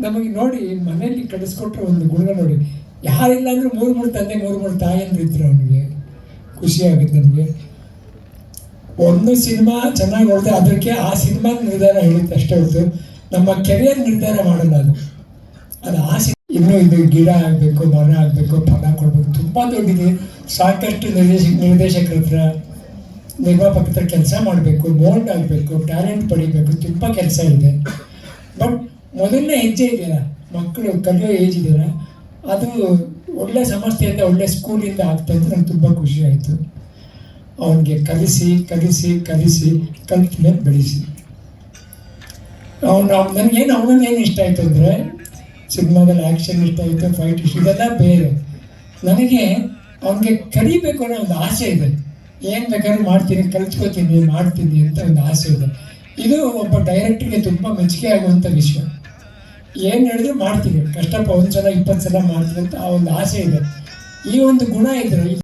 ನಮಗೆ ನೋಡಿ ಮನೆಯಲ್ಲಿ ಕಳಿಸ್ಕೊಟ್ರೆ ಒಂದು ಗುಣ ನೋಡಿ. ಯಾರಿಲ್ಲ ಅಂದ್ರೆ ಮೂರು ಮೂರು ತಂದೆ, ಮೂರು ಮೂರು ಅಂತ ಇದ್ರು ಅವನಿಗೆ ಖುಷಿ ಆಗುತ್ತೆ ನನಗೆ. ಒಂದು ಸಿನಿಮಾ ಚೆನ್ನಾಗಿ ಹೊಡೆದ್ರೆ ಅದಕ್ಕೆ ಆ ಸಿನಿಮಾ ನಿರ್ಧಾರ ಹೇಳುತ್ತೆ ಅಷ್ಟೇ ಹೊರತು ನಮ್ಮ ಕೆರಿಯರ್ ನಿರ್ಧಾರ ಮಾಡಲ್ಲ ಅದು. ಅದು ಆಸೆ ಇನ್ನೂ ಇದು ಗಿಡ ಆಗಬೇಕು, ಮರ ಆಗಬೇಕು, ಫಲ ಕೊಡಬೇಕು. ತುಂಬ ದೊಡ್ಡಿದೆ. ಸಾಕಷ್ಟು ನಿರ್ದೇಶಕ, ನಿರ್ದೇಶಕರ ಹತ್ರ ನಿರ್ಮಾಪಕ ಹತ್ರ ಕೆಲಸ ಮಾಡಬೇಕು, ಮೋಲ್ಡ್ ಆಗಬೇಕು, ಟ್ಯಾಲೆಂಟ್ ಪಡಿಬೇಕು, ತುಂಬ ಕೆಲಸ ಇದೆ. ಬಟ್ ಮೊದಲನೇ ಹೆಜ್ಜೆ ಇದೆಯಲ್ಲ ಮಕ್ಕಳು ಕಲಿಯೋ ಏಜ್ ಇದೆಯಲ್ಲ ಅದು ಒಳ್ಳೆ ಸಂಸ್ಥೆಯಿಂದ ಒಳ್ಳೆ ಸ್ಕೂಲಿಂದ ಆಗ್ತಾ ಇದ್ದು ನಂಗೆ ತುಂಬ ಖುಷಿ ಆಯಿತು. ಅವನಿಗೆ ಕಲಿಸಿ ಕಲಿಸಿ ಕಲಿಸಿ ಕಲಿತ ಬೆಳೆಸಿ. ಅವನು ನನಗೇನು ಏನು ಇಷ್ಟ ಆಯಿತು ಅಂದರೆ, ಸಿನಿಮಾದಲ್ಲಿ ಆ್ಯಕ್ಷನ್ ಇಷ್ಟ ಆಯಿತು ಫೈಟ್ ಇಷ್ಟ ಇದೆಲ್ಲ ಬೇರೆ. ನನಗೆ ಅವನಿಗೆ ಕಲಿಬೇಕು ಅನ್ನೋ ಒಂದು ಆಸೆ ಇದೆ. ಏನು ಬೇಕಾದ್ರೂ ಮಾಡ್ತೀನಿ, ಕಲ್ತ್ಕೋತೀನಿ, ಮಾಡ್ತೀನಿ ಅಂತ ಒಂದು ಆಸೆ ಇದೆ. ಇದು ಒಬ್ಬ ಡೈರೆಕ್ಟ್ರಿಗೆ ತುಂಬ ಮೆಚ್ಚುಗೆ ಆಗುವಂಥ ವಿಷಯ. ಏನು ಹೇಳಿದ್ರು ಮಾಡ್ತೀವಿ. ಕಷ್ಟಪ್ಪ, ಒಂದು ಸಲ, ಇಪ್ಪತ್ತು ಸಲ ಮಾಡ್ತೀವಿ ಅಂತ ಆ ಒಂದು ಆಸೆ ಇದೆ. ಈ ಒಂದು ಗುಣ ಇದ್ರೆ